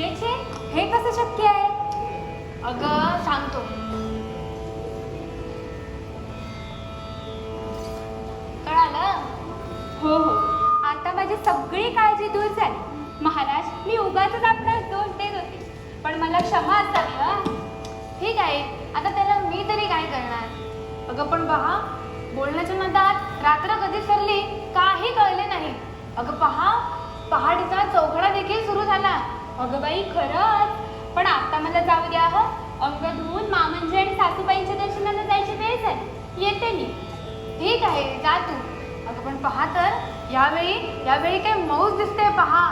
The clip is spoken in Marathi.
छे छे हे कसं शक्य आहे? अगं सांगतो. कळालं? हो हो. आता माझी सगळी काळजी दूर झाली. महाराज मी उगाच आपणास दोष देत होते. पण मला क्षमा असावी हं. ठीक आहे आता त्याला मी तरी काय करणार? अगं पण पहा बोलण्याच्या नादात रात्र कधी सरली काही कळले नाही. अगं पहा पहाडीचा चौघडा देखील सुरू झाला. अगं बाई खरंच. पण आता मला जाऊ द्या हं. अंग धुवून मामंजी आणि सासूबाईंच्या दर्शनाला जायची वेळ झाली. येते मी. ठीक आहे जा तू. अगं पण पहा तर यावेळी यावेळी काय मौज दिसते पहा.